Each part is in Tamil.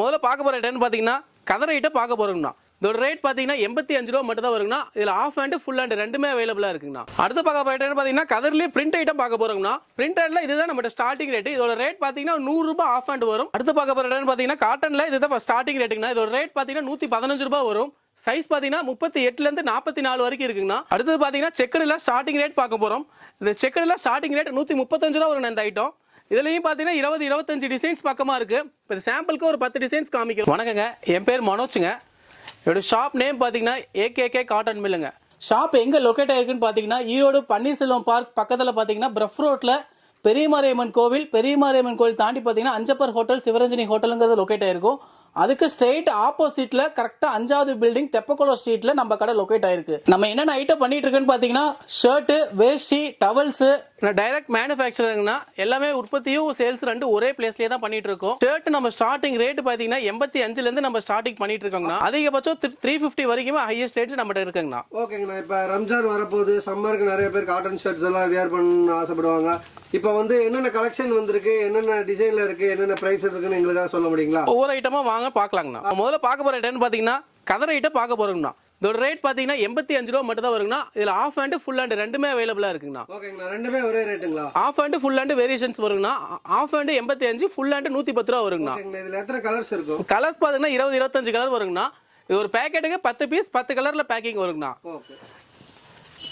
முதல்ல பார்க்க போகிற ஐட்டம் பார்த்தீங்கன்னா கதர் ஐட்டம் பார்க்க போகிறோம்னா இதோட ரேட் பார்த்தீங்கன்னா எண்பத்தி அஞ்சு ரூபா மட்டும் தான் வருங்கண்ணா. இதில் ஆஃப் ஹேண்டு ஃபுல் ஹேண்டு ரெண்டுமே அவைலபிளாக இருக்குங்கண்ணா. அடுத்து பார்க்க போகிற ஐட்டம் பார்த்தீங்கன்னா கதர்லேயே பிரிண்ட் ஐட்டம் பார்க்க போகிறோம்னா பிரிண்ட் ஹேண்டில் இதுதான் நம்ம ஸ்டார்டிங் ரேட் இதோட ரேட் பார்த்தீங்கன்னா நூறுரூபா ஆஃப் ஹேண்ட் வரும். அடுத்து பார்க்க போகிற ஐட்டம் பார்த்தீங்கன்னா காட்டனில் இதுதான் ஸ்டார்டிங் ரேட்டுங்கண்ணா இதோட ரேட் பார்த்தீங்கன்னா நூற்றி பதினஞ்சு ரூபா வரும். சைஸ் பார்த்தீங்கன்னா முப்பத்தி எட்டுலேருந்து நாற்பத்தி நாலு வரைக்கும் இருக்குங்கண்ணா. அடுத்தது பார்த்தீங்கன்னா செக்கடில் ஸ்டார்டிங் ரேட் பார்க்க போகிறோம் இந்த செக்கடில் ஸ்டார்டிங் ரேட் நூற்றி முப்பத்தஞ்சு ரூபா வரும் இந்த ஐட்டம் இதுலையும் பார்த்தீங்கன்னா இருபது இருபத்தஞ்சு டிசைன்ஸ் பக்கமாக இருக்குது இப்போ சாம்பிளுக்கு ஒரு பத்து டிசைன்ஸ் காமிக்கும் வணக்கங்க. என் பேர் மனோஜுங்க. என்னோடய ஷாப் நேம் பார்த்தீங்கன்னா ஏகேகே காட்டன் மில்லுங்க ஷாப் எங்கே லொக்கேட் ஆயிருக்குன்னு பார்த்தீங்கன்னா ஈரோடு பன்னீர்செல்வம் பார்க் பக்கத்தில் பார்த்தீங்கன்னா பிரஃப் ரோட்டில் பெரியமாரியம்மன் கோவில் பெரியமாரியம்மன் கோவில் தாண்டி பார்த்தீங்கன்னா அஞ்சப்பர் ஹோட்டல் சிவரஞ்சனி ஹோட்டலுங்கிறது லொக்கேட் ஆயிருக்கும். அதுக்கு ஸ்ட்ரெயிட் ஆப்போசிட்ல கரெக்டாக அஞ்சாவது பில்டிங் தெப்பக்குளம் ஸ்ட்ரீட்ல நம்ம கடை லொக்கேட் ஆயிருக்கு. நம்ம என்னென்ன ஐட்டம் பண்ணிட்டு இருக்குன்னு பார்த்தீங்கன்னா ஷர்ட்டு வேஷ்டி டவல்ஸு டைரக்ட் மேனுஃபேக்சரிங்னா எல்லாமே உற்பத்தியும் சேல்ஸ் ரெண்டு ஒரே பிளேஸ்லயே தான் பண்ணிட்டு இருக்கோம் ஷர்ட் நம்ம ஸ்டார்டிங் ரேட் பாத்தீங்கன்னா எண்பத்தி அஞ்சுல இருந்து நம்ம ஸ்டார்டிங் பண்ணிட்டு இருக்கோம்னா அதிகபட்சம் த்ரீ ஃபிஃப்டி வரைக்குமே ஹையஸ்ட் ரேட் நம்மகிட்ட இருக்குங்கண்ணா. ஓகேங்கண்ணா இப்போ ரம்ஜான் வரப்போகுது சம்மருக்கு நிறைய பேர் காட்டன் ஷர்ட்ஸ் எல்லாம் வியர் பண்ண ஆசைப்படுவாங்க. இப்போ வந்து என்னென்ன கலெக்ஷன் வந்திருக்கு என்னென்ன டிசைனில் இருக்குது என்னென்ன ப்ரைஸ் இருக்குன்னு எங்களுக்காக சொல்ல முடியுங்களா? ஒவ்வொரு ஐட்டமா வாங்க பார்க்கலாங்கண்ணா. முதல்ல பார்க்க போற ஐட்டம் பாத்தீங்கன்னா கதர் ஐட்டம் பார்க்க போறோங்கண்ணா. இதோட ரேட் பாத்தீங்கன்னா எண்பத்தி அஞ்சு ரூபா மட்டும் தான் வருங்கண்ணா. இதுல ஆஃப் ஹேண்டு ஃபுல் ஹேண்டு ரெண்டுமே அவைலபிளா இருக்குங்கண்ணா. ஓகேங்கண்ணா ரெண்டுமே ஒரே ரேட்டுங்களா half hand full hand variations வருங்கண்ணா. Half hand எண்பத்தி அஞ்சு ஃபுல் ஹேண்டு நூற்றி பத்து ரூபா வருங்கண்ணா. இதில் எத்தனை கலர்ஸ் இருக்கும்? கலர்ஸ் பார்த்தீங்கன்னா இருபது இருபத்தஞ்சு கலர் வருங்கண்ணா. இது ஒரு பேக்கெட்டுக்கு பத்து பீஸ் பத்து கலரில் பேக்கிங் வருங்கண்ணா. ஓகே.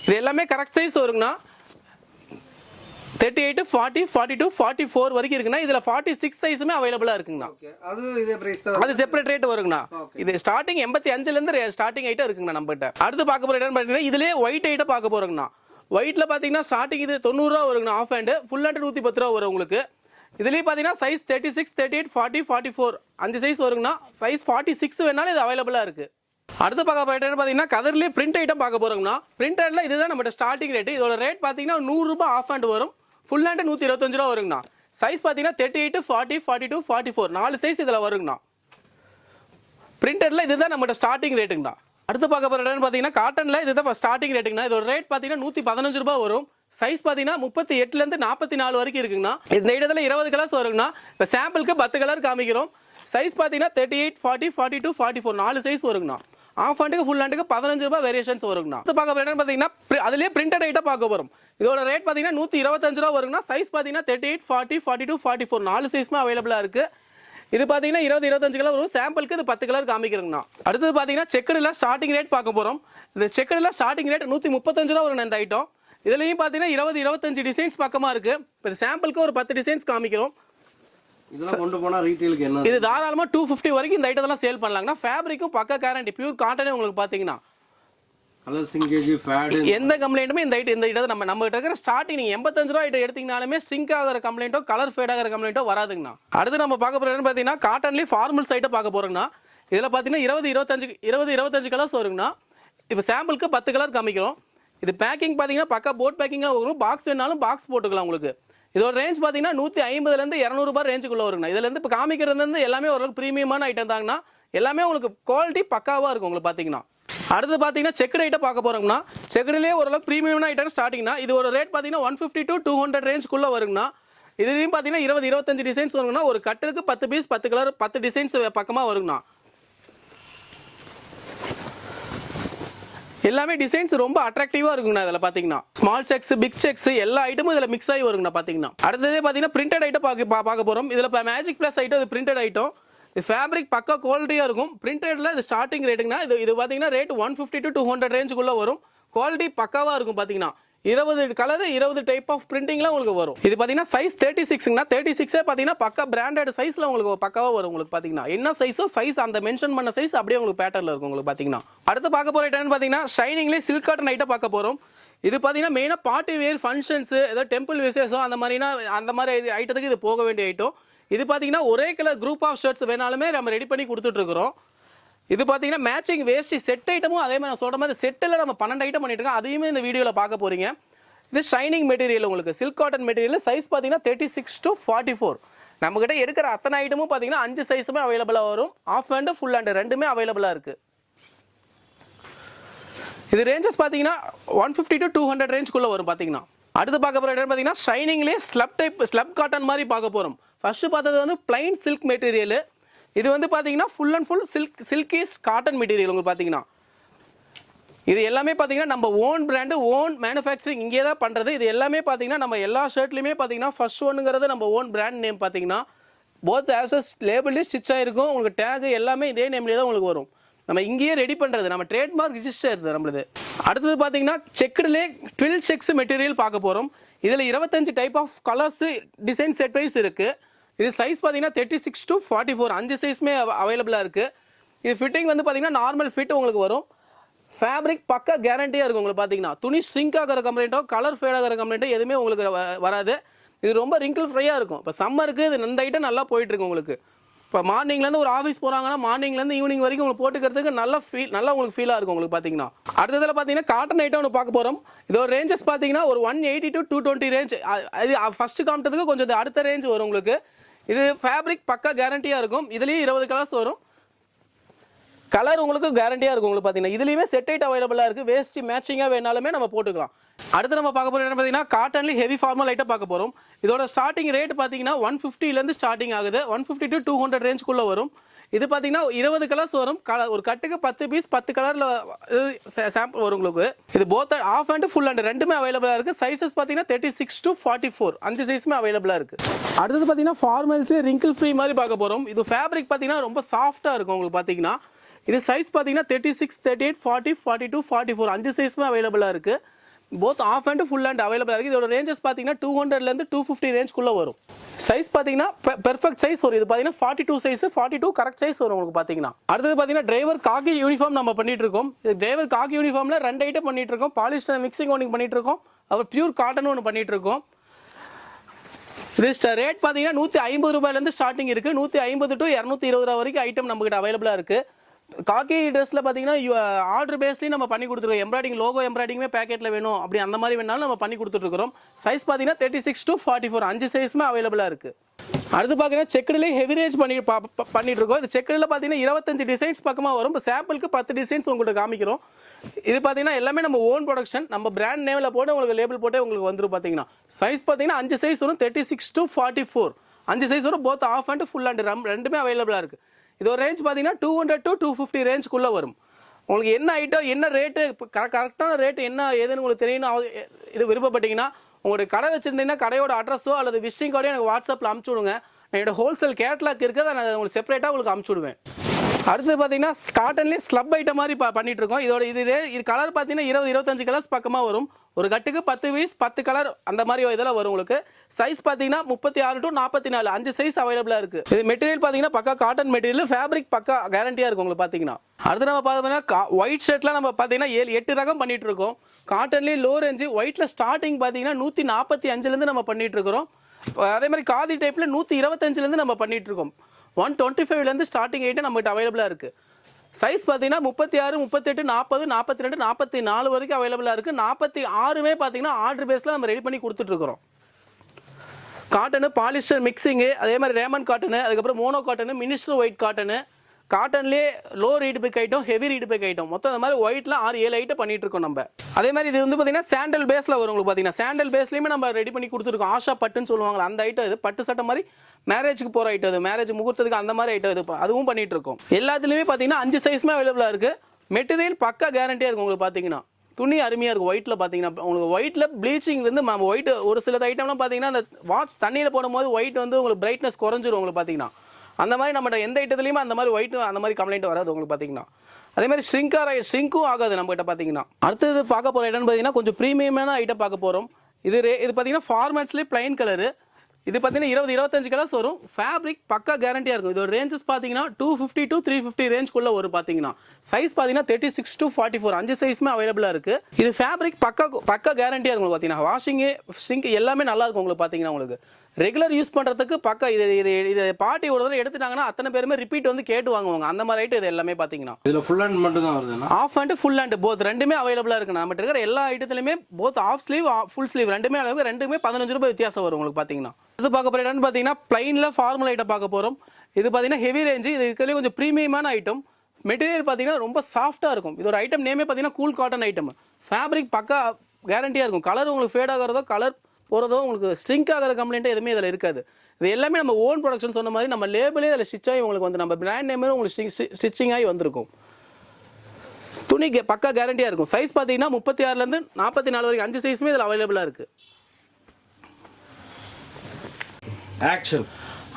இது எல்லாமே correct size வருங்கண்ணா. Thirty eight forty forty two forty four வரைக்கும் இருக்குண்ணா இதில் ஃபார்ட்டி சிக்ஸ் சைஸுமே அவைலபிளாக இருக்குங்கண்ணா. அது இதே ப்ரைஸ் தான் அது செப்பரேட் ரேட் வருங்கண்ணா. இது ஸ்டார்டிங் எண்பத்தி அஞ்சுலேருந்து ஸ்டார்டிங் ஐட்டம் இருக்குங்கண்ணா நம்மகிட்ட. அடுத்து பார்க்க போகிற இடம் பார்த்தீங்கன்னா இதுலேயே ஒயிட் ஐட்டம் பார்க்க போகிறோங்கண்ணா ஒயிட்டில் பார்த்தீங்கன்னா ஸ்டார்டிங் இது தொண்ணூறுரூவா வருங்கண்ணா ஆஃப் ஹேண்டு ஃபுல் ஹேண்டு நூற்றி பத்து ரூபா வரும் உங்களுக்கு. இதுலேயும் பார்த்தீங்கன்னா size thirty six thirty eight forty forty four அஞ்சு சைஸ் வருங்கண்ணா. சைஸ் ஃபார்ட்டி சிக்ஸ் வேணாலும் இது அவைலபிளாக இருக்குது அடுத்து பார்க்க போகிற ஐட்டம் பார்த்தீங்கன்னா கதர்லேயே பிரிண்ட் ஐட்டம் பார்க்க போகிறோங்கண்ணா பிரிண்டரில் இதுதான் நம்மகிட்ட ஸ்டார்டிங் ரேட் இதோட ரேட் பார்த்தீங்கன்னா நூறுரூபா ஆஃப் ஹேண்ட் வரும். ஃபுல் ஹேண்டு நூற்றி இருபத்தஞ்சு ரூபா வருங்கண்ணா. சைஸ் பார்த்தீங்கன்னா thirty eight forty forty two forty four நாலு சைஸ் இதில் வருங்கண்ணா. பிரிண்டர்ல இதுதான் நம்மகிட்ட ஸ்டார்டிங் ரேட்டுங்கண்ணா அடுத்து பார்க்க போகிற பார்த்தீங்கன்னா காட்டனில் இதுதான் ஸ்டார்டிங் ரேட்டுங்கண்ணா இதோட ரேட் பார்த்தீங்கன்னா நூற்றி பதினஞ்சு ரூபாய் வரும். சைஸ் பார்த்தீங்கன்னா முப்பத்தி எட்டுலேருந்து நாற்பத்தி நாலு வரைக்கும் இருக்குங்கண்ணா. இந்த இடத்துல இருபது கலர்ஸ் வருங்கண்ணா. இப்போ சாம்பிளுக்கு பத்து கலர் காமிக்கிறோம். சைஸ் பார்த்தீங்கன்னா thirty eight forty forty two forty four நாலு சைஸ் வருங்கண்ணா. ஆஃப் ஹேண்டுக்கு ஃபுல் ஹேண்டுக்கு பதினஞ்சு ரூபாய் வேரியேஷன்ஸ் வருங்கண்ணா. அடுத்து பார்க்க போகிற பார்த்தீங்கன்னா pri- அதுலேயே பிரிண்டட் ஐட்டம் பார்க்க போகிறோம் இதோட ரேட் பார்த்தீங்கன்னா நூற்றி இருபத்தஞ்சு ரூபா வருங்கண்ணா. சைஸ் பார்த்தீங்கன்னா thirty eight forty forty two forty four நாலு சைஸுமே அவைலபிளாக இருக்குது இது பார்த்தீங்கன்னா இருபது இருபத்தஞ்சு கலர் வரும். சாம்பிளுக்கு இது பத்து கலர் காமிக்கிறேங்கண்ணா. அடுத்தது பார்த்தீங்கன்னா செக்கடில் ஸ்டார்டிங் ரேட் பார்க்க போகிறோம் இந்த செக்கடில் ஸ்டார்டிங் ரேட் நூற்றி முப்பத்தஞ்சு ரூபா வரும் இந்த ஐட்டம் இதுலையும் பார்த்தீங்கன்னா இருபது இருபத்தஞ்சு டிசைன்ஸ் பக்கமாக இருக்குது இப்போ சாம்பிளுக்கு ஒரு பத்து டிசைன்ஸ் காமிக்கிறோம். இதெல்லாம் கொண்டு போனால் ரீட்டெயிலுக்கு என்ன? இது தாராளமாக டூ ஃபிஃப்டி வரைக்கும் இந்த ஐட்டத்தெல்லாம் சேல் பண்ணலாங்கண்ணா. ஃபேப்ரிக்கும் பக்க கேரண்டி பியூர் காட்டனே உங்களுக்கு பார்த்தீங்கன்னா கலர் சிங்கேஜ் ஃபேடு எந்த கம்ப்ளைண்ட்டுமே இந்த ஐட்டம் இந்த ஐட்டம் நம்ம நம்ம இருக்கிற ஸ்டார்டிங் நீங்கள் எண்பத்தஞ்சு ரூபா ஐட்டம் எடுத்தீங்கனாலுமே ஸ்ட்ரிங்க் ஆகிற கம்ப்ளைண்ட்டோ கலர் ஃபேட் ஆகிற கம்ப்ளைண்ட்டோ வராதுங்கண்ணா. அடுத்து நம்ம பார்க்க போகிறது பார்த்தீங்கன்னா காட்டன்லேயே ஃபார்மல்ஸ் ஐட்டம் பார்க்க போகிறோங்கண்ணா இதில் பார்த்தீங்கன்னா இருபது இருபத்தஞ்சு இருபது இருபத்தஞ்சு கலர்ஸ் வருங்கண்ணா. இப்போ சாம்பிளுக்கு பத்து கலர் காமிக்கிறோம். இது பேக்கிங் பார்த்தீங்கன்னா பக்கா போட் பேக்கிங்காக வரும் பாக்ஸ் வேணாலும் பாக்ஸ் போட்டுக்கலாம் உங்களுக்கு. இதோட ரேஞ்ச் பார்த்தீங்கன்னா நூற்றி ஐம்பதுலேருந்து இரநூறுபா ரேஞ்சுக்குள்ளே வருங்கண்ணா. இதுலேருந்து இப்போ காமிக்கிறது வந்து எல்லாமே ஓரளவுக்கு ப்ரீமியமான ஐட்டம் தாங்கண்ணா. எல்லாமே உங்களுக்கு குவாலிட்டி பக்காவாக இருக்கும் உங்களுக்கு பார்த்தீங்கன்னா அடுத்து பார்த்தீங்கன்னா செக்கட் ஐட்டம் பார்க்க போகிறோம்னா செக்கடிலே ஓரளவுக்கு ப்ரீமியமான ஐட்டம் ஸ்டார்டிங்னா இது ஒரு ரேட் பார்த்தீங்கன்னா one fifty to two hundred ரேஞ்சுக்குள்ளே வருங்கண்ணா. இதுலேயும் பார்த்தீங்கன்னா இருபது இருபத்தஞ்சு டிசைன்ஸ் வருங்கண்ணா. ஒரு கட்டலுக்கு பத்து பீஸ் பத்து கலர் பத்து டிசைன்ஸ் பக்கமாக வருங்கண்ணா. எல்லாமே டிசைன்ஸ் ரொம்ப அட்ராக்டிவா இருக்குங்கண்ணா இதில் பார்த்தீங்கன்னா ஸ்மால் செக்ஸ் பிக் செக்ஸ் எல்லா ஐட்டமும் இதில் மிக்ஸ் ஆகி வருங்கண்ணா பார்த்தீங்கன்னா அடுத்ததே பார்த்தீங்கன்னா பிரிண்டட் ஐட்டம் பார்க்க பார்க்க போகிறோம் இதில் இப்போ மேஜிக் ப்ளஸ் ஐட்டம் இது பிரிண்டட் ஐட்டம் இது ஃபேப்ரிக் பக்கா குவாலிட்டியாக இருக்கும். பிரிண்டடில் இது ஸ்டார்டிங் ரேட்டுங்கண்ணா இது இது பார்த்தீங்கன்னா rate one fifty to two hundred ரேஞ்சுக்குள்ளே வரும். குவாலிட்டி பக்காவாக இருக்கும் பார்த்தீங்கன்னா இருபது கலரு இருபது டைப் ஆஃப் பிரிண்டிங்லாம் உங்களுக்கு வரும். இது பார்த்தீங்கன்னா சைஸ் தேர்ட்டி சிக்ஸ்னா தேர்ட்டி சிக்ஸே பார்த்தீங்கன்னா பக்கா பிராண்டட் சைஸில் உங்களுக்கு பக்காவாக வரும் உங்களுக்கு பார்த்தீங்கன்னா என்ன சைஸோ சைஸ் அந்த மென்ஷன் பண்ண சைஸ் அப்படியே உங்களுக்கு பேட்டர்ல இருக்கும் உங்களுக்கு பார்த்தீங்கன்னா அடுத்து பார்க்க போகிற ஐட்டம்னு பார்த்தீங்கன்னா ஷைனிங்லேயே சில்க் காட்டன் ஐட்டம் பார்க்க போகிறோம் இது பார்த்தீங்கன்னா மெயினாக பார்ட்டி வேர் ஃபங்க்ஷன்ஸு ஏதோ டெம்பிள் விசேஷம் அந்த மாதிரினா அந்த மாதிரி இது ஐட்டத்துக்கு இது போக வேண்டிய ஐட்டம் இது பார்த்தீங்கன்னா ஒரே கலர் குரூப் ஆஃப் ஷர்ட்ஸ் வேணாலுமே நம்ம ரெடி பண்ணி கொடுத்துட்ருக்குறோம் இது பார்த்தீங்கன்னா மேட்சிங் வேஷ்டி செட் ஐட்டமும் அதே மாதிரி நான் சொல்கிற மாதிரி செட்டில் நம்ம பன்னெண்டு ஐட்டம் பண்ணிட்டு இருக்கோம் அதையுமே இந்த வீடியோவில் பார்க்க போகிறீங்க இது ஷைனிங் மெட்டீரியல் உங்களுக்கு. சில்க் காட்டன் மெட்டீரியல் சைஸ் பார்த்தீங்கன்னா thirty six to forty four நம்மக்கிட்ட இருக்கிற அத்தனை ஐட்டமும் பார்த்தீங்கன்னா அஞ்சு சைஸுமே அவைலபிளாக வரும். ஆஃப் ஹேண்டு ஃபுல் ஹேண்டு ரெண்டுமே அவைலபிளாக இருக்குது இது ரேஞ்சஸ் பார்த்தீங்கன்னா one fifty to two hundred ரேஞ்சுக்குள்ளே வரும் பார்த்தீங்கன்னா அடுத்து பார்க்க போகிற இடம் பார்த்தீங்கன்னா ஷைனிங்லேயே ஸ்லப் டைப் ஸ்லப் காட்டன் மாதிரி பார்க்க போகிறோம் ஃபர்ஸ்ட் பார்த்தது வந்து பிளைன் சில்க் மெட்டீரியல் இது வந்து பார்த்தீங்கன்னா ஃபுல் அண்ட் ஃபுல் சில்க் சில்கிஸ் காட்டன் மெட்டீரியல் உங்களுக்கு பார்த்தீங்கன்னா இது எல்லாமே பார்த்தீங்கன்னா நம்ம ஓன் பிராண்டு ஓன் மேனுஃபேக்சரிங் இங்கே தான் பண்ணுறது இது எல்லாமே பார்த்தீங்கன்னா நம்ம எல்லா ஷர்ட்லையுமே பார்த்தீங்கன்னா ஃபர்ஸ்ட் ஒன்னுங்கிறது நம்ம ஓன் பிராண்ட் நேம் பார்த்தீங்கன்னா போத் ஆசஸ் லேபிள்லேயும் ஸ்டிச் ஆகிருக்கும் உங்களுக்கு டேக் எல்லாமே இதே நேம்லேயே தான் உங்களுக்கு வரும். நம்ம இங்கேயே ரெடி பண்ணுறது நம்ம ட்ரேட்மார்க் ரிஜிஸ்டர் இருக்குது நம்மளுது. அடுத்தது பார்த்தீங்கன்னா செக்குடுலே ட்வில் செக்ஸ் மெட்டீரியல் பார்க்க போகிறோம் இதில் இருபத்தஞ்சு type of colours design set wise இருக்குது இது சைஸ் பார்த்தீங்கன்னா thirty six to forty four அஞ்சு சைஸுமே அவைலபிளாக இருக்குது இது ஃபிட்டிங் வந்து பார்த்தீங்கன்னா நார்மல் ஃபிட் உங்களுக்கு வரும். ஃபேப்ரிக் பக்க கேரண்டியாக இருக்கும் உங்களுக்கு பார்த்தீங்கன்னா. துணி ஸ்ரிங்க் ஆகிற கம்ப்ளைண்ட்டோ கலர் ஃபேட் ஆகிற கம்ப்ளைண்ட்டோ எதுவுமே உங்களுக்கு வராது. இது ரொம்ப ரிங்கிள் ஃப்ரையாக இருக்கும். இப்போ சம்மருக்கு இது இந்த ஐட்டம் நல்லா போயிட்டுருக்கு உங்களுக்கு. இப்போ மார்னிங்லேருந்து ஒரு ஆஃபீஸ் போகிறாங்கன்னா மார்னிங்லேருந்து ஈவினிங் வரைக்கும் உங்களுக்கு போட்டுக்கிறதுக்கு நல்லா ஃபீல் நல்லா உங்களுக்கு ஃபீலாக இருக்கும் உங்களுக்கு பார்த்தீங்கன்னா. அடுத்ததில் பார்த்தீங்கன்னா காட்டன் ஐட்டம் ஒன்று பார்க்க போகிறோம் இதோட ரேஞ்சஸ் பார்த்தீங்கன்னா ஒரு one eighty to two twenty range அது ஃபஸ்ட்டு காமிட்டதுக்கு கொஞ்சம் இது அடுத்த ரேஞ்ச் வரும் உங்களுக்கு. இது ஃபேப்ரிக் பக்கா கேரண்டியாக இருக்கும். இதுலேயும் இருபது கலர்ஸ் வரும். கலர் உங்களுக்கு கேரண்டியாக இருக்கும் உங்களுக்கு பார்த்தீங்கன்னா இதுலேயுமே செட் ஐட் அவைலபிளாக இருக்குது வேஸ்ட் மேட்சிங்காக வேணாலுமே நம்ம போட்டுக்கலாம். அடுத்து நம்ம பார்க்க போகிற பார்த்தீங்கன்னா காட்டன்லி ஹெவி ஃபார்மல் ஐட்டம் பார்க்க போகிறோம் இதோட ஸ்டார்டிங் ரேட் பார்த்தீங்கன்னா ஒன் ஃபிஃப்டிலேருந்து ஸ்டார்டிங் ஆகுது. One fifty to two hundred ரேஞ்சுக்குள்ளே வரும். இது பார்த்தீங்கன்னா இருபது கலர்ஸ் வரும். கல ஒரு கட்டுக்கு பத்து பீஸ் பத்து கலரில் சாம்பிள் வரும் உங்களுக்கு. இது both half and full and ரெண்டுமே அவைலபிளாக இருக்குது சைஸஸ் பார்த்தீங்கன்னா thirty six to forty four அஞ்சு சைஸுமே அவைலபிளாக இருக்குது அடுத்தது பார்த்தீங்கன்னா ஃபார்மல்ஸ் ரிங்கிள் ஃப்ரீ மாதிரி பார்க்க போகிறோம் இது ஃபேப்ரிக் பார்த்தீங்கன்னா ரொம்ப சாஃப்ட்டாக இருக்கும் உங்களுக்கு பார்த்தீங்கன்னா இது சைஸ் பார்த்தீங்கன்னா thirty six thirty eight forty forty two forty four அஞ்சு சைஸுமே அவைலபிளாக இருக்குது both half and full and அவைலபிளாக இருக்குது இதோட ரேஞ்சஸ் பார்த்தீங்கன்னா டூ ஹண்ட்ரட்லேருந்து டூ ஃபிஃப்டி ரேஞ்சுக்குள்ளே வரும். சைஸ் பார்த்தீங்கன்னா பெர்ஃபெக்ட் சைஸ் வரும். இது பார்த்தீங்கன்னா forty two size forty two correct size வரும் உங்களுக்கு பார்த்தீங்கன்னா. அடுத்தது பார்த்தீங்கன்னா டிரைவர் காக்கி யூனிஃபார்ம் நம்ம பண்ணிட்டு இருக்கோம். இது டிரைவர் காக்கி யூனிஃபார்மில் ரெண்டு ஐட்டம் பண்ணிட்டு இருக்கோம். பாலிஸ்டர் மிக்சிங் ஒன்று பண்ணிட்டு இருக்கோம். அப்புறம் பியூர் காட்டன் ஒன்று பண்ணிட்டு இருக்கோம். இது ரேட் பார்த்தீங்கன்னா நூற்றி ஐம்பது ரூபாயிலேருந்து ஸ்டார்டிங் இருக்குது நூற்றி ஐம்பது டு இரநூத்தி இருபது ரூபா வரைக்கும் ஐட்டம் நம்மகிட்ட அவைலபிளாக இருக்குது காக்கி ட்ரெஸ்ஸில் பார்த்தீங்கன்னா ஆர்டர் பேஸ்லயும் uh, நம்ம பண்ணி கொடுத்துருக்கோம். எம்ப்ராய்டிங் லோகோ எம்ப்ராய்டிங்குமே பேக்கெட்ல வேணும். அப்படி அந்த மாதிரி வேணாலும் நம்ம பண்ணி கொடுத்துட்ருக்கோம் சைஸ் பார்த்தீங்கன்னா thirty six to forty four அஞ்சு சைஸுமே அவைலபிளாக இருக்குது அடுத்து பார்த்தீங்கன்னா செக்கடிலே ஹெவி ரேஞ்ச் பண்ணி பா- பண்ணிட்டு இருக்கோம் இது செக்கடில் பார்த்தீங்கன்னா இருபத்தஞ்சு டிசைன்ஸ் பக்கமாக வரும். இப்போ சாம்பிளுக்கு பத்து டிசைன்ஸ் உங்களுக்கு காமிக்கிறோம். இது பார்த்தீங்கன்னா எல்லாமே நம்ம ஓன் ப்ரொடக்ஷன் நம்ம பிராண்ட் நேமில் போட்டு உங்களுக்கு லேபிள் போட்டு உங்களுக்கு வந்துடும் பார்த்தீங்கன்னா சைஸ் பார்த்தீங்கன்னா அஞ்சு சைஸ் வரும் thirty six to forty four அஞ்சு சைஸ் வரும் both half and full and ரெண்டுமே அவைலபிளாக இருக்குது இது ஒரு ரேஞ்ச் பார்த்தீங்கன்னா two hundred to two fifty ரேஞ்சுக்குள்ளே வரும். உங்களுக்கு என்ன ஐட்டம் என்ன ரேட்டு கரெக்டான ரேட்டு என்ன ஏதுன்னு உங்களுக்கு தெரியணும். இது விருப்பப்பட்டீங்கன்னா உங்களுடைய கடை வச்சுருந்தீங்கன்னா கடையோட அட்ரஸோ அல்லது விசிட்டிங் கார்டையோ எனக்கு வாட்ஸ்அப்பில் அமுச்சு விடுங்க. என்னோட ஹோல்சேல் கேட்லாக் இருக்குது அதை நான் உங்களுக்கு செப்பரேட்டாக உங்களுக்கு அமுச்சு விடுவேன். அடுத்து பார்த்தீங்கன்னா காட்டன்லேயே ஸ்லப் ஐட்டம் மாதிரி பண்ணிட்டு இருக்கோம் இதோட இது இது கலர் பார்த்தீங்கன்னா இருபது இருபத்தஞ்சு கலர்ஸ் பக்கமாக வரும். ஒரு கட்டுக்கு பத்து பீஸ் பத்து கலர் அந்த மாதிரி இதெல்லாம் வரும் உங்களுக்கு. சைஸ் பார்த்தீங்கன்னா முப்பத்தி ஆறு டு நாற்பத்தி நாலு. அஞ்சு சைஸ் அவைலபிளாக இருக்குது இது மெட்டீரியல் பார்த்தீங்கன்னா பக்கா காட்டன் மெட்டீரியல் ஃபேப்ரிக் பக்கா கேரண்டியாக இருக்கும் உங்களுக்கு பார்த்தீங்கன்னா அடுத்து நம்ம பார்த்தோம்னா ஒயிட் ஷர்ட்லாம் நம்ம பார்த்தீங்கன்னா ஏழு எட்டு ரகம் பண்ணிட்டு இருக்கோம் காட்டன்லேயே லோ ரேஞ்சு ஒயிட்டில் ஸ்டார்டிங் பார்த்தீங்கன்னா நூற்றி நாற்பத்தி அஞ்சுலேருந்து நம்ம பண்ணிட்டு இருக்கிறோம் அதே மாதிரி காதி டைப்பில் நூற்றி இருபத்தஞ்சிலேருந்து நம்ம பண்ணிட்டு இருக்கோம் ஒன் டுவெண்ட்டி ஃபைவ்லேருந்து ஸ்டார்டிங் ஐட்டம் நம்மகிட்ட அவைலபிளாக இருக்குது சைஸ் பார்த்தீங்கன்னா முப்பத்தி ஆறு முப்பத்தெட்டு நாற்பது நாற்பத்தி ரெண்டு நாற்பத்தி நாலு வரைக்கும் அவைலபிளாக இருக்குது நாற்பத்தி ஆறுமே பார்த்தீங்கன்னா ஆர்டர் பேஸில் நம்ம ரெடி பண்ணி கொடுத்துட்ருக்குறோம் காட்டனு பாலிஸ்டர் மிக்சிங்கு அதே மாதிரி ரேமன் காட்டனு அதுக்கப்புறம் mono cotton minister white cotton காட்டன்லேயே low reed pack item heavy reed pack item மொத்தம் அந்த மாதிரி ஒயிட்ல ஆறு ஏழு ஐட்டம் பண்ணிட்டு இருக்கோம் நம்ம. அதே மாதிரி இது வந்து பார்த்தீங்கன்னா சாண்டல் பேஸில் வரும் உங்களுக்கு பார்த்தீங்கன்னா சாண்டல் பேஸ்லையுமே நம்ம ரெடி பண்ணி கொடுத்துருக்கோம். ஆஷா பட்டுன்னு சொல்லுவாங்க அந்த ஐட்டம் இது. பட்டு சட்டை மாதிரி மேரேஜுக்கு போகிற ஐட்டம் இது. மேரேஜ் முகூர்த்தத்துக்கு அந்த மாதிரி ஐட்டம் இது. அதுவும் பண்ணிட்டு இருக்கோம். எல்லாத்துலேயுமே பார்த்தீங்கன்னா அஞ்சு சைஸுமே அவைலபிளாக இருக்குது மெட்டீரியல் பக்கா கேரண்டியாக இருக்கும் உங்களுக்கு பார்த்தீங்கன்னா துணி அருமையாக இருக்கும் ஒயிட்டில் பார்த்தீங்கன்னா உங்களுக்கு ஒயிட்டில் ப்ளீச்சிங் வந்து நம்ம ஒயிட் ஒரு சில ஐட்டம்லாம் பார்த்தீங்கன்னா அந்த வாட்ச் தண்ணியில் போடும்போது ஒயிட் வந்து உங்களுக்கு பிரைட்னஸ் குறைஞ்சிரும் உங்களுக்கு பார்த்தீங்கன்னா அந்த மாதிரி நம்மகிட்ட எந்த ஐட்டத்துலையுமே அந்த மாதிரி ஒயிட்டு அந்த மாதிரி கம்ப்ளைண்ட் வராது உங்களுக்கு பார்த்தீங்கன்னா அதே மாதிரி ஷ்ரிங்கார ஷ்ரிங்க்கும் ஆகாது நம்மகிட்ட பார்த்தீங்கன்னா அடுத்தது பார்க்க போகிற ஐட்டம்னு பார்த்தீங்கன்னா கொஞ்சம் ப்ரீமியமான ஐட்டம் பார்க்க போகிறோம் இது ரே இது பார்த்தீங்கன்னா ஃபார்மேட்ஸ்லேயே ப்ளைன் கலரு இது பார்த்தீங்கன்னா இருபது இருபத்தஞ்சு கலர்ஸ் வரும். ஃபேப்ரிக் பக்கா கேரண்டியாக இருக்கும். இதோட ரேஞ்சஸ் பார்த்தீங்கன்னா two fifty to three fifty ரேஞ்ச்குள்ளே வரும் பார்த்தீங்கன்னா சைஸ் பார்த்தீங்கன்னா thirty six to forty four அஞ்சு சைஸுமே அவைலபிளாக இருக்குது இது ஃபேப்ரிக் பக்கா பக்கா கேரண்டியாக இருக்கும் பார்த்தீங்கன்னா வாஷிங்கு ஷிங்க் எல்லாமே நல்லா இருக்கும் உங்களுக்கு பார்த்தீங்கன்னா உங்களுக்கு. ரெகுலர் யூஸ் பண்ணுறதுக்கு பக்கா இது இது இது பார்ட்டி ஒரு தடவை எடுத்துட்டாங்கன்னா அத்தனை பேருமே ரிப்பீட் வந்து கேட்டு வாங்குவாங்க. அந்த மாதிரி ஐட்டம் இது எல்லாமே பார்த்தீங்கன்னா இதுல ஃபுல் ஹேண்ட் மட்டும் தான் வருதுண்ணா half and full and both ரெண்டுமே அவைலபிளாக இருக்கு. நம்ம இருக்கிற எல்லா ஐட்டத்துலையுமே both half sleeve full sleeve ரெண்டுமே அளவுக்கு ரெண்டுமே பதினஞ்சு ரூபாய் வித்தியாசம் வரும் உங்களுக்கு பார்த்தீங்கன்னா இது பார்க்க போகிற இடம் பார்த்தீங்கன்னா பிளைனில் ஃபார்மல் ஐட்டம் பார்க்க போகிறோம் இது பார்த்தீங்கன்னா ஹெவி ரேஞ்சு இது இருக்கிறதுலே கொஞ்சம் ப்ரீமியமான ஐட்டம் மெட்டீரியல் பார்த்தீங்கன்னா ரொம்ப சாஃப்ட்டாக இருக்கும். இதோட ஐட்டம் நேமே பார்த்தீங்கன்னா கூல் காட்டன் ஐட்டம் ஃபேப்ரிக் பக்கா கேரண்டியாக இருக்கும். கலர் உங்களுக்கு ஃபேட் ஆகிறதோ கலர் போகிறதோ உங்களுக்கு ஸ்ட்ரிங்க் ஆகிற கம்ப்ளைண்ட்டே எதுவுமே இதில் இருக்காது. இது எல்லாமே நம்ம ஓன் ப்ரொடக்ஷன் சொன்ன மாதிரி நம்ம லேபிளே அதில் ஸ்டிச் ஆகி உங்களுக்கு வந்து நம்ம பிராண்ட் நேமே உங்களுக்கு ஸ்டிச்சிங் ஆகி வந்திருக்கும். துணி பக்கா கேரண்டியாக இருக்கும். சைஸ் பார்த்தீங்கன்னா முப்பத்தி ஆறுலேருந்து நாற்பத்தி நாலு வரைக்கும் அஞ்சு சைஸுமே இதில் அவைலபிளாக இருக்குது ஆக்ஷன்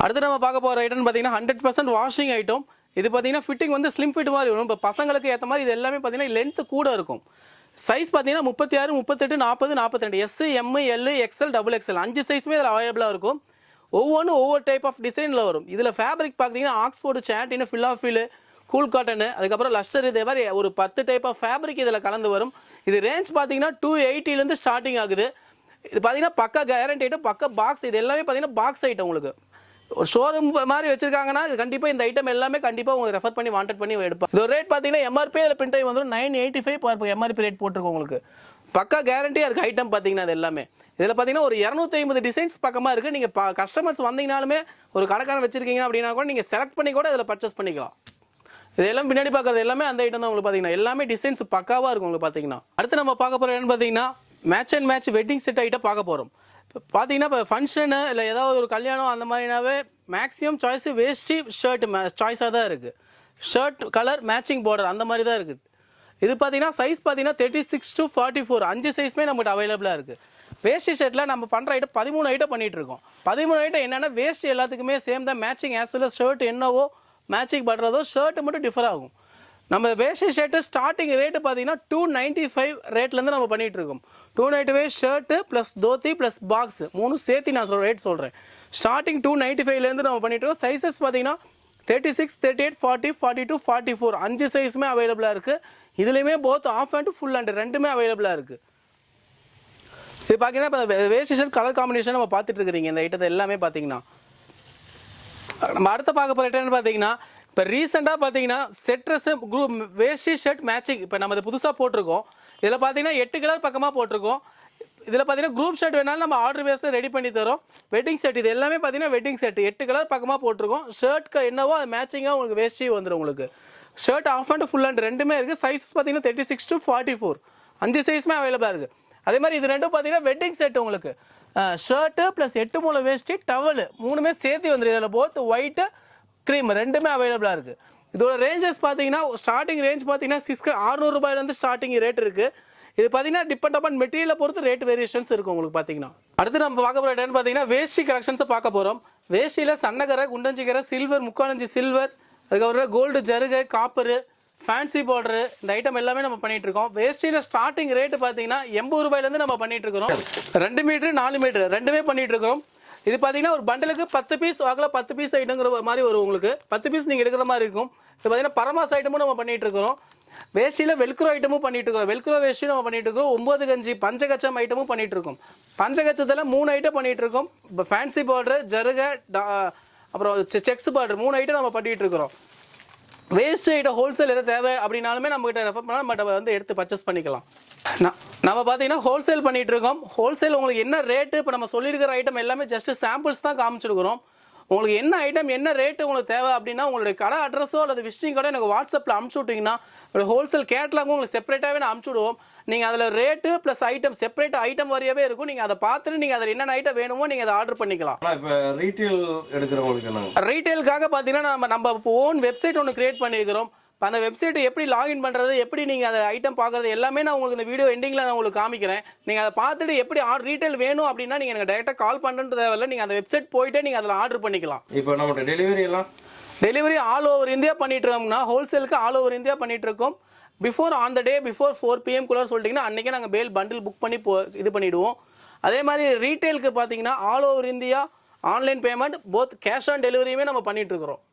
அடுத்து நம்ம பார்க்க போகிற ஐட்டம் பார்த்தீங்கன்னா ஹண்ட்ரட் பர்சன்ட் வாஷிங் ஐட்டம் இது பார்த்தீங்கன்னா ஃபிட்டிங் வந்து ஸ்லிம் ஃபிட் மாதிரி வரும். இப்போ பசங்களுக்கு ஏற்ற மாதிரி இது எல்லாமே பார்த்தீங்கன்னா லென்த்து கூட இருக்கும். சைஸ் பார்த்தீங்கன்னா முப்பத்தி ஆறு முப்பத்தெட்டு நாற்பது நாற்பத்தி ரெண்டு S M L XL double XL அஞ்சு சைஸுமே இதில் அவைலபிளாக இருக்கும். ஒவ்வொன்றும் ஒவ்வொரு டைப் ஆஃப் டிசைனில் வரும். இதில் ஃபேப்ரிக் பார்த்தீங்கன்னா Oxford satin feel cool cotton அதுக்கப்புறம் லஸ்டர் இதே மாதிரி ஒரு பத்து டைப் ஆஃப் ஃபேப்ரிக் இதில் கலந்து வரும். இது ரேஞ்ச் பார்த்தீங்கன்னா டூ எயிட்டிலேருந்து ஸ்டார்டிங் ஆகுது. இது பார்த்தீங்கன்னா பக்கா கேரண்டி ஐட்டம் பக்கா பாக்ஸ் இது எல்லாமே பார்த்தீங்கன்னா பாக்ஸ் ஐட்டம் உங்களுக்கு. ஒரு ஷோரூம் மாதிரி வச்சிருக்காங்கன்னா இது கண்டிப்பாக இந்த ஐட்டம் எல்லாமே கண்டிப்பாக உங்களுக்கு ரெஃபர் பண்ணி வாண்டட் பண்ணி எடுப்பேன் இது ரேட் பார்த்தீங்கன்னா எம்ஆர்பி அதில் பிரிண்ட் ஆகி வந்துடும் nine eighty five MRP rate போட்டிருக்கோம் உங்களுக்கு. பக்கா கேரண்டியாக இருக்குது ஐட்டம் பார்த்தீங்கன்னா அது எல்லாமே. இதில் பார்த்தீங்கன்னா ஒரு இரநூத்தி ஐம்பது டிசைன்ஸ் பக்கமாக இருக்குது நீங்கள் கஸ்டமர்ஸ் வந்தீங்கனாலுமே ஒரு கடைக்காரன் வச்சிருக்கீங்க அப்படின்னா கூட நீங்கள் செலக்ட் பண்ணி கூட இதில் பர்ச்சேஸ் பண்ணிக்கலாம். இதெல்லாம் பின்னாடி பார்க்கறது எல்லாமே அந்த ஐட்டம் தான் உங்களுக்கு பார்த்தீங்கன்னா. எல்லாமே டிசைன்ஸ் பக்காவாக இருக்கும் உங்களுக்கு பார்த்தீங்கன்னா. அடுத்து நம்ம பார்க்க போகிற என்னன்னு பார்த்தீங்கன்னா match and match wedding set item பார்க்க போகிறோம் இப்போ பார்த்தீங்கன்னா இப்போ ஃபங்க்ஷனு இல்லை ஏதாவது ஒரு கல்யாணம் அந்த மாதிரினாவே மேக்ஸிமம் சாய்ஸு வேஷ்டி ஷர்ட் சாய்ஸாக தான் இருக்குது ஷர்ட் கலர் மேட்சிங் பார்டர் அந்த மாதிரி தான் இருக்குது இது பார்த்தீங்கன்னா சைஸ் பார்த்தீங்கன்னா thirty six to forty four அஞ்சு சைஸ்மே நம்மகிட்ட அவைலபிளாக இருக்குது வேஷ்டி ஷர்ட்டில் நம்ம பண்ணுற ஐட்டம் பதிமூணு ஐட்டம் பண்ணிகிட்டு இருக்கோம். பதிமூணு ஐட்டம் என்னென்னா வேஷ்டி எல்லாத்துக்குமே சேம் தான். மேட்சிங் ஆஸ் வெல் ஷர்ட் என்னவோ மேட்சிங் பண்ணுறதோ ஷர்ட் மட்டும் டிஃபர் ஆகும். நம்ம வேஷ்டி ஷர்ட்டு ஸ்டார்டிங் ரேட்டு பார்த்தீங்கன்னா டூ நைன்ட்டி ஃபைவ் ரேட்லேருந்து நம்ம பண்ணிகிட்டு இருக்கோம். Two ninety five shirt plus dhoti plus box மூணு சேர்த்து நான் சொல்கிற ரேட் சொல்கிறேன் ஸ்டார்டிங் டூ நைன்ட்டி ஃபைவ்லேருந்து நம்ம பண்ணிட்டு இருக்கோம். சைஸஸ் பார்த்தீங்கன்னா thirty six thirty eight forty forty two forty four அஞ்சு சைஸுமே அவைலபிளாக இருக்குது இதுலேயுமே both half and full and ரெண்டுமே அவைலபிளாக இருக்குது இது பார்த்தீங்கன்னா இப்போ வேஸ்ட் ஷர்ட் கலர் காம்பினேஷன் நம்ம பார்த்துட்டு இருக்கிறீங்க. இந்த ஐட்டத்தை எல்லாமே பார்த்தீங்கன்னா நம்ம அடுத்த பார்க்க போகிற ஐட்டம்னு பார்த்தீங்கன்னா இப்போ ரீசெண்டாக பார்த்தீங்கன்னா செட்ரஸ் குரூப் வேஷ்டி ஷர்ட் மேட்சிங் இப்போ நம்ம இதை புதுசாக போட்டிருக்கோம். இதில் பார்த்தீங்கன்னா எட்டு கலர் பக்கமாக போட்டிருக்கோம். இதில் பார்த்தீங்கன்னா குரூப் ஷர்ட் வேணாலும் நம்ம ஆர்டர் பேஸில் ரெடி பண்ணி தரோம். வெட்டிங் செட் இது எல்லாமே பார்த்தீங்கன்னா வெட்டிங் செட் எட்டு கலர் பக்கமாக போட்டிருக்கோம். ஷர்ட்க்கு என்னவோ அது மேட்சிங்காக உங்களுக்கு வேஷ்டி வந்துடும் உங்களுக்கு. Shirt half and full and ரெண்டுமே இருக்குது சைஸஸ் பார்த்தீங்கன்னா thirty six to forty four அஞ்சு சைஸுமே அவைலபிளாக இருக்குது அதே மாதிரி இது ரெண்டும் பார்த்தீங்கன்னா வெட்டிங் செட் உங்களுக்கு. ஷர்ட்டு ப்ளஸ் எட்டு மூணு வேஷ்டி டவலு மூணுமே சேர்த்து வந்துடும் இதில் போத் ஒயிட்டு க்ரீம் ரெண்டுமே அவைலபிளாக இருக்குது இதோட ரேஞ்சஸ் பார்த்தீங்கன்னா ஸ்டார்டிங் ரேஞ்ச் பார்த்தீங்கன்னா சிக்ஸ் அறுநூறுபாயிலேருந்து ஸ்டார்டிங் ரேட் இருக்குது இது பார்த்தீங்கன்னா டிபெண்ட் அப்பான் மெட்டீரியலை பொறுத்து ரேட் வேரியேஷன்ஸ் இருக்கும் உங்களுக்கு பார்த்தீங்கன்னா. அடுத்து நம்ம பார்க்க போகிற இடம்னு பார்த்தீங்கன்னா வேஷ்டி கலெக்ஷன்ஸை பார்க்க போகிறோம் வேஷ்டியில் சன்னகரை குண்டஞ்சிக்கரை சில்வர் முக்காலஞ்சி சில்வர் அதுக்கப்புறம் கோல்டு ஜருகை காப்பரு ஃபேன்சி பார்டரு இந்த ஐட்டம் எல்லாமே நம்ம பண்ணிட்டு இருக்கோம். வேஷ்டியில் ஸ்டார்டிங் ரேட்டு பார்த்தீங்கன்னா எண்பது ரூபாயிலேருந்து நம்ம பண்ணிட்டு இருக்கிறோம். ரெண்டு மீட்ரு நாலு மீட்ரு ரெண்டுமே பண்ணிட்டு இருக்கிறோம். இது பார்த்தீங்கன்னா ஒரு பண்டலுக்கு பத்து பீஸ் வாக்கில் பத்து பீஸ் ஐட்டங்கிற மாதிரி வரும் உங்களுக்கு. பத்து பீஸ் நீங்கள் எடுக்கிற மாதிரி இருக்கும். இது பார்த்தீங்கன்னா பரமாஸ் ஐட்டமும் நம்ம பண்ணிட்டு இருக்கிறோம். வேஷ்டியில் வெல்க்ரோ ஐட்டமும் பண்ணிட்டு இருக்கோம் வெல்க்ரோ வேஷ்டியும் நம்ம பண்ணிட்டு இருக்கோம் ஒம்பது கஞ்சி பஞ்சகச்சம் ஐட்டமும் பண்ணிட்டு இருக்கோம். பஞ்சகச்சத்தில் மூணு ஐட்டம் பண்ணிட்டு இருக்கோம். இப்போ ஃபேன்சி பார்டர் ஜருக டா- அப்புறம் செக்ஸ் பார்டர் மூணு ஐட்டம் நம்ம பண்ணிட்டு இருக்கிறோம். வேஸ்ட் ஐட்டம் ஹோல்சேல் எதாவது தேவை அப்படின்னாலுமே நம்மகிட்ட ரெஃபர் பண்ணால் நம்ம வந்து எடுத்து பர்ச்சேஸ் பண்ணிக்கலாம். நம்ம பார்த்தீங்கன்னா ஹோல்சேல் பண்ணிட்டு இருக்கோம். ஹோல்சேல் உங்களுக்கு என்ன ரேட்டு இப்போ நம்ம சொல்லியிருக்கிற ஐட்டம் எல்லாமே ஜஸ்ட் சாம்பிள்ஸ் தான் காமிச்சிருக்கிறோம். உங்களுக்கு என்ன ஐட்டம் என்ன ரேட்டு உங்களுக்கு தேவை அப்படின்னா உங்களுடைய கடை அட்ரஸோ அல்லது விசிட்டிங் கடை எனக்கு வாட்ஸ்அப்பில் அமுச்சு விட்டிங்கன்னா ஒரு ஹோல்சேல் கேட்லாகும் உங்களுக்கு செப்பரேட்டாகவே நான் அமுச்சு விடுவோம். நீங்கள் அதில் rate plus item separate item வரையவே இருக்கும். நீங்கள் அதை பார்த்துட்டு நீங்கள் அதில் என்னென்ன ஐட்டம் வேணுமோ நீங்கள் அதை ஆர்டர் பண்ணிக்கலாம். இப்போ ரீட்டெயில் எடுக்கிறவங்களுக்கு ரீட்டைலுக்காக பார்த்தீங்கன்னா நம்ம நம்ம ஓன் வெப்சைட் ஒன்று கிரியேட் பண்ணியிருக்கிறோம். அந்த வெப்சைட் எப்படி லாகின் பண்ணுறது எப்படி நீங்கள் அதை ஐட்டம் பார்க்குறது எல்லாமே நான் உங்களுக்கு இந்த வீடியோ எண்டிங்கில் நான் உங்களுக்கு காமிக்கிறேன். நீங்கள் அதை பார்த்துட்டு எப்படி ஆர்டர் ரீட்டைல் வேணும் அப்படின்னா நீங்கள் எனக்கு டேரெக்டாக கால் பண்ணுறது தேவையில்ல. நீங்கள் அந்த வெப்சைட் போயிட்டு நீங்கள் அதில் ஆர்டர் பண்ணிக்கலாம். இப்போ நம்மகிட்ட டெலிவரி எல்லாம்? டெலிவரி ஆல் ஓவர் இந்தியா பண்ணிட்டு இருக்கோம்னா ஹோல்சேலுக்கு ஆல் ஓவர் இந்தியா பண்ணிட்டு இருக்கோம். Before on the day before four PM குள்ள சொல்லிட்டீங்கன்னா அன்றைக்கே நாங்கள் பேல் பண்டில் புக் பண்ணி போ இது பண்ணிவிடுவோம் அதே மாதிரி ரீட்டைலுக்கு பார்த்தீங்கன்னா all over India online payment both cash on டெலிவரியுமே நம்ம பண்ணிட்டு இருக்கிறோம்.